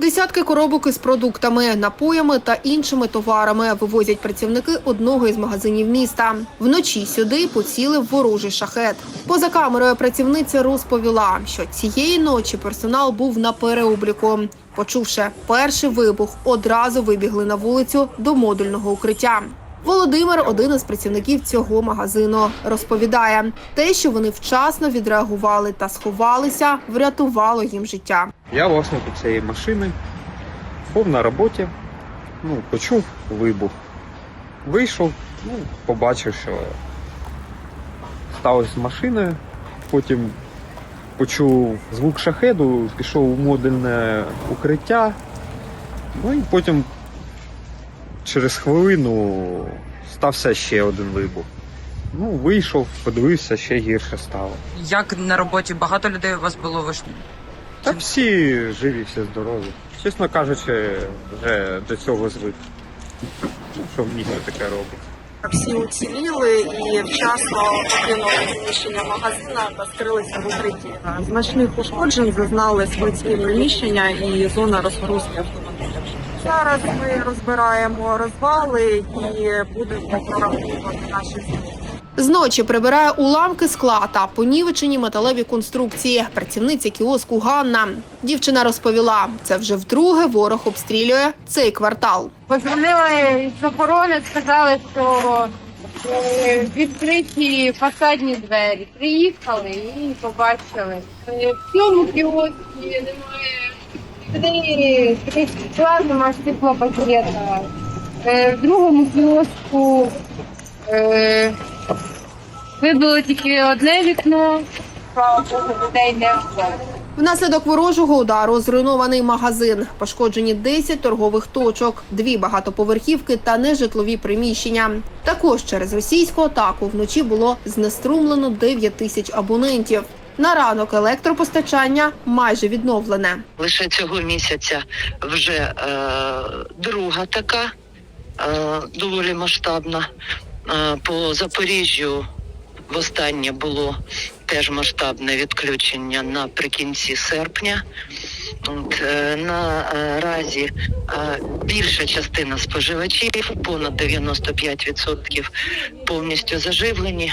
Десятки коробок із продуктами, напоями та іншими товарами вивозять працівники одного із магазинів міста. Вночі сюди поцілив ворожий шахет. Поза камерою працівниця розповіла, що цієї ночі персонал був на переобліку. Почувши перший вибух, одразу вибігли на вулицю до модульного укриття. Володимир, один із працівників цього магазину, розповідає, те, що вони вчасно відреагували та сховалися, врятувало їм життя. Я власник цієї машини, був на роботі, ну, почув вибух. Вийшов, ну, побачив, що сталося з машиною. Потім почув звук шахеду, пішов у модульне укриття. Ну і потім через хвилину стався ще один вибух. Ну, вийшов, подивився, ще гірше стало. Як на роботі багато людей у вас було ви ж Та всі живі, всі здорові. Чесно кажучи, вже до цього звик. Ну, Що в місті таке робить. Всі уціліли і вчасно покинули приміщення магазина та скрилися в укритті. Значних ушкоджень зазнали складські приміщення і зона розгрузки автомобілів. Зараз ми розбираємо розвали і будемо прораховувати наші зміни. Зночі прибирає уламки скла та понівечені металеві конструкції. Працівниця кіоску Ганна. Дівчина розповіла, це вже вдруге ворог обстрілює цей квартал. Позвонили з охорони, сказали, що е, відкриті фасадні двері. Приїхали і побачили. Е, В цьому кіоскі немає три, три скла, немає стеклопакета. Е, В другому кіоску е, вибило тільки одне вікно, слава людей не вбило. Внаслідок ворожого удару зруйнований магазин, пошкоджені 10 торгових точок, дві багатоповерхівки та нежитлові приміщення. Також через російську атаку вночі було знеструмлено 9 тисяч абонентів. На ранок електропостачання майже відновлене. лише цього місяця вже е, друга така е, доволі масштабна. Е, по Запоріжжю востаннє було теж масштабне відключення наприкінці серпня. От, е, наразі е, більша частина споживачів, понад 95% повністю заживлені.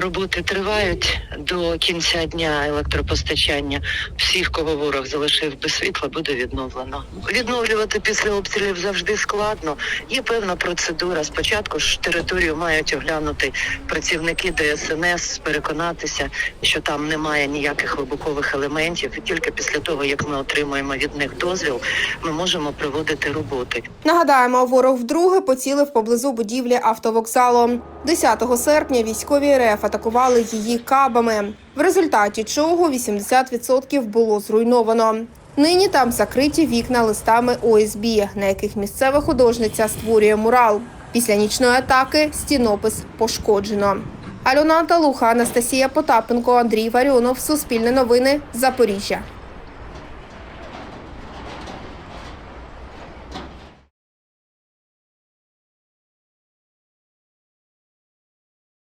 Роботи тривають до кінця дня електропостачання. Всіх, кого ворог залишив без світла, буде відновлено. Відновлювати після обстрілів завжди складно. Є певна процедура. Спочатку ж територію мають оглянути працівники ДСНС, переконатися, що там немає ніяких вибухових елементів. І тільки після того, як ми отримуємо від них дозвіл, ми можемо проводити роботи. Нагадаємо, ворог вдруге поцілив поблизу будівлі автовокзалу. 10 серпня військові РФ атакували її кабами, в результаті чого 80% було зруйновано. Нині там закриті вікна листами ОСБ, на яких місцева художниця створює мурал. Після нічної атаки стінопис пошкоджено. Альона Анталуха, Анастасія Потапенко, Андрій Варіонов. Суспільне новини. Запоріжжя.